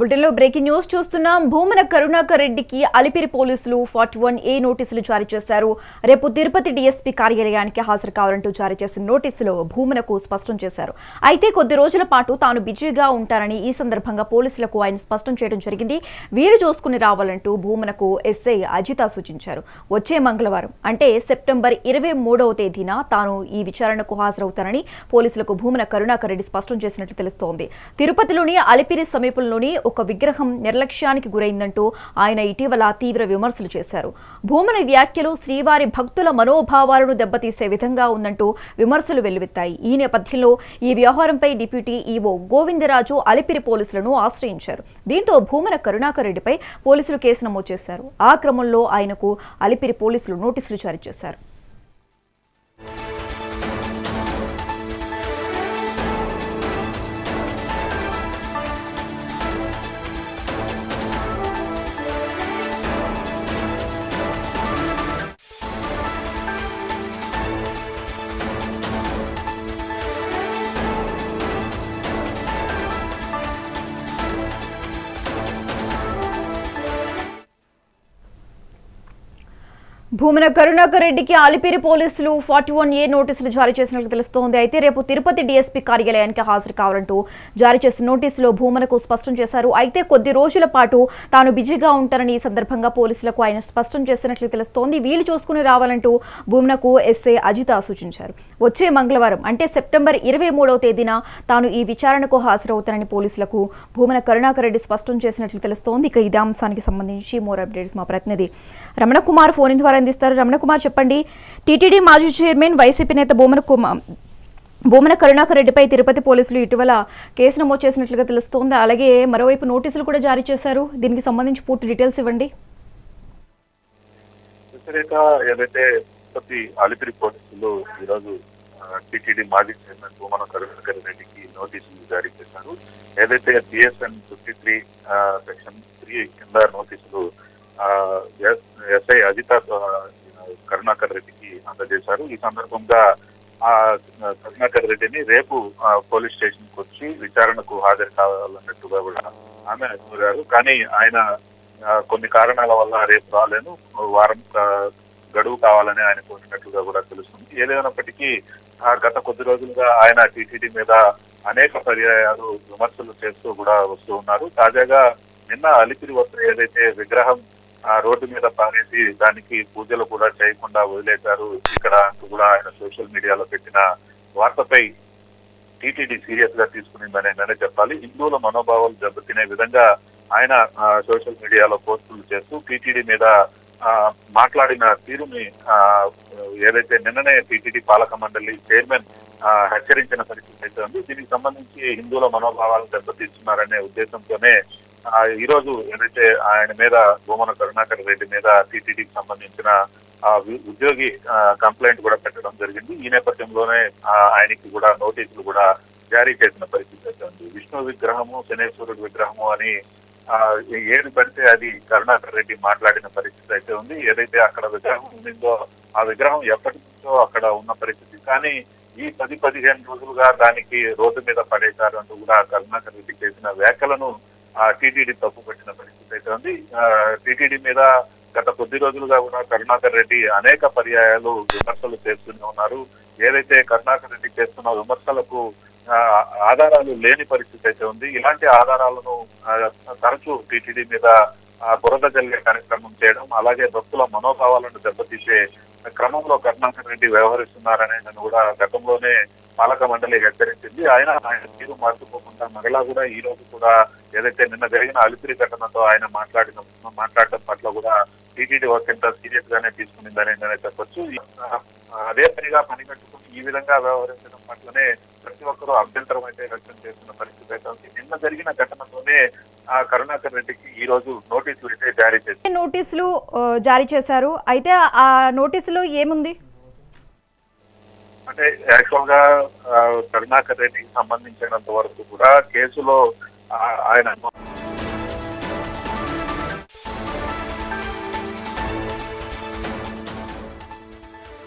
బులెటిన్లో breaking news చూస్తున్నాం. భూమన కరుణాకర్ రెడ్డికి అలిపిరి పోలీసులు ఫార్టీ వన్ ఏ నోటీసులు జారీ చేశారు. రేపు తిరుపతి డీఎస్పీ కార్యాలయానికి హాజరు కావాలంటూ జారీ చేసిన నోటీసులో భూమనకు స్పష్టం చేశారు. అయితే కొద్ది రోజుల పాటు తాను బిజీగా ఉంటానని ఈ సందర్భంగా పోలీసులకు ఆయన స్పష్టం చేయడం జరిగింది. వీరు చూసుకుని రావాలంటూ భూమనకు ఎస్ఐ అజిత సూచించారు. వచ్చే మంగళవారం అంటే సెప్టెంబర్ ఇరవై మూడవ తేదీన తాను ఈ విచారణకు హాజరవుతానని పోలీసులకు భూమన కరుణాకర్ రెడ్డి స్పష్టం చేసినట్లు తెలుస్తోంది. తిరుపతిలోని అలిపిరి సమీపంలోని ఒక విగ్రహం నిర్లక్ష్యానికి గురైందంటూ ఆయన ఇటీవల తీవ్ర విమర్శలు చేశారు. భూమన వ్యాఖ్యలు శ్రీవారి భక్తుల మనోభావాలను దెబ్బతీసే విధంగా ఉందంటూ విమర్శలు వెల్లువెత్తాయి. ఈ నేపథ్యంలో ఈ వ్యవహారంపై డిప్యూటీ ఈవో గోవిందరాజు అలిపిరి పోలీసులను ఆశ్రయించారు. దీంతో భూమన కరుణాకర్ రెడ్డిపై పోలీసులు కేసు నమోదు చేశారు. ఆ క్రమంలో ఆయనకు అలిపిరి పోలీసులు నోటీసులు జారీ చేశారు. భూమన కరుణాకర్ రెడ్డికి ఆలిపేరు పోలీసులు ఫార్టీ వన్ ఏ నోటీసులు జారీ చేసినట్లు తెలుస్తోంది. అయితే రేపు తిరుపతి డీఎస్పీ కార్యాలయానికి హాజరు కావాలంటూ జారీ చేసిన నోటీసులో భూమనకు స్పష్టం చేశారు. అయితే కొద్ది రోజుల పాటు తాను బిజీగా ఉంటానని ఈ సందర్భంగా పోలీసులకు ఆయన స్పష్టం చేసినట్లు తెలుస్తోంది. వీలు చూసుకుని రావాలంటూ భూమనకు ఎస్ఏ అజిత సూచించారు. వచ్చే మంగళవారం అంటే సెప్టెంబర్ ఇరవై మూడవ తేదీన తాను ఈ విచారణకు హాజరవుతానని పోలీసులకు భూమన కరుణాకర్ రెడ్డి స్పష్టం చేసినట్లు తెలుస్తోంది. ఇక ఇదే అంశానికి సంబంధించి మోర్ అప్డేట్స్ మా ప్రతినిధి రమణ కుమార్ ఫోన్ ద్వారా అందిస్తారు రమణ కుమార్ చెప్పండి. టీటీడీ మాజీ చైర్మన్ వైసీపీ నేత భూమన కుమార్ భూమన కరుణాకర్ రెడ్డిపై తిరుపతి పోలీసులు ఇటీవల కేసు నమోదు చేసినట్లుగా తెలుస్తోంది. అలాగే మరోవైపు నోటీసులు కూడా జారీ చేశారు. దీనికి సంబంధించి పూర్తి డీటెయిల్స్ ఇవ్వండి. వ్యతిరేక ఏదైతే తిరుపతి అలిపిరి పోలీసులు ఈరోజు టిటిడి మాజీ చైర్మన్ భూమన కరుణాకర్ రెడ్డికి నోటీసులు జారీ చేశారు. ఏదైతే BSN fifty three section three కింద నోటీసులు ఆ, ఎస్- ఎస్ఐ అజిత ఆ, కరుణాకర్ రెడ్డికి అందజేశారు ఈ సందర్భంగా ఆ కరుణాకర్ రెడ్డిని రేపు పోలీస్ స్టేషన్కు వచ్చి విచారణకు హాజరు కావాలన్నట్టుగా కూడా ఆమె కోరారు. కానీ ఆయన కొన్ని కారణాల వల్ల రేపు రాలేను. వారం గడువు కావాలని ఆయన కోరినట్లుగా కూడా తెలుస్తుంది. ఏదైనప్పటికీ ఆ, గత కొద్ది రోజులుగా ఆయన టీటీడీ మీద అనేక పర్యాయాలు విమర్శలు చేస్తూ కూడా వస్తూ ఉన్నారు. తాజాగా నిన్న అలిపిరి వద్ద ఏదైతే విగ్రహం ఆ రోడ్డు మీద పారేసి దానికి పూజలు కూడా చేయకుండా వదిలేశారు. ఇక్కడ కూడా ఆయన సోషల్ మీడియాలో పెట్టిన వార్తపై టీటీడీ సీరియస్గా తీసుకునిందని నేనే చెప్పాలి. హిందువుల మనోభావాలు దెబ్బతినే విధంగా ఆయన సోషల్ మీడియాలో పోస్టులు చేస్తూ టీటీడీ మీద ఆ, మాట్లాడిన తీరుని ఏదైతే నిన్ననే టీటీడీ పాలక మండలి చైర్మన్ హెచ్చరించిన పరిస్థితి అయితే ఉంది. దీనికి సంబంధించి హిందువుల మనోభావాలను దెబ్బతీస్తున్నారనే ఉద్దేశంతోనే ఈ రోజు ఏదైతే ఆయన మీద భూమన కరుణాకర్ రెడ్డి మీద టీటీడీకి సంబంధించిన ఉద్యోగి కంప్లైంట్ కూడా పెట్టడం జరిగింది. ఈ నేపథ్యంలోనే ఆయనకి కూడా నోటీసులు కూడా జారీ చేసిన పరిస్థితి అయితే ఉంది. విష్ణు విగ్రహము శనేశ్వరుడు విగ్రహము అని ఏది పడితే అది కరుణాకర్ రెడ్డి మాట్లాడిన పరిస్థితి అయితే ఉంది. ఏదైతే అక్కడ విగ్రహం ఉందో ఆ విగ్రహం ఎప్పటి నుంచో అక్కడ ఉన్న పరిస్థితి. కానీ ఈ పది పదిహేను రోజులుగా దానికి రోడ్డు మీద పడేశారు అంటూ కూడా కరుణాకర్ రెడ్డి చేసిన వ్యాఖ్యలను టీటీడీ తప్పు పెట్టిన పరిస్థితి అయితే ఉంది. టీటీడీ మీద గత కొద్ది రోజులుగా కూడా కరుణాకర్ రెడ్డి అనేక పర్యాయాలు విమర్శలు చేస్తూనే ఉన్నారు. ఏదైతే కరుణాకర్ రెడ్డి చేస్తున్న విమర్శలకు ఆధారాలు లేని పరిస్థితి అయితే ఉంది. ఇలాంటి ఆధారాలను తరచూ టీటీడీ మీద బురద జల్లే కార్యక్రమం చేయడం అలాగే భక్తుల మనోభావాలను దెబ్బతీసే క్రమంలో కరుణాకర్ రెడ్డి వ్యవహరిస్తున్నారనే నన్ను కూడా గతంలోనే పాలక మండలి హెచ్చరించింది. ఆయన ఆయన తీరు మార్చుకోకుండా మరలా కూడా ఈ రోజు కూడా ఏదైతే నిన్న జరిగిన అలిపిరి ఘటనతో ఆయన మాట్లాడిన మాట్లాడటం పట్ల కూడా టీటీడీ వర్క్ ఎంత సీరియస్ గానే తీసుకునిందని నేను చెప్పొచ్చు. అదే పనిగా పని కట్టుకుని ఈ విధంగా వ్యవహరించడం పట్లనే ప్రతి ఒక్కరూ అభ్యంతరం అయితే వ్యక్తం చేస్తున్న పరిస్థితి అయితే ఉంది. నిన్న జరిగిన ఘటనతోనే కరుణాకర్ రెడ్డికి ఈ రోజు నోటీసులు అయితే జారీ చేసింది నోటీసులు జారీ చేశారు? అయితే ఆ నోటీసులో ఏముంది? అంటే యాక్చువల్గా కరుణాకర్ రెడ్డికి సంబంధించినంత వరకు కూడా కేసులో ఆయన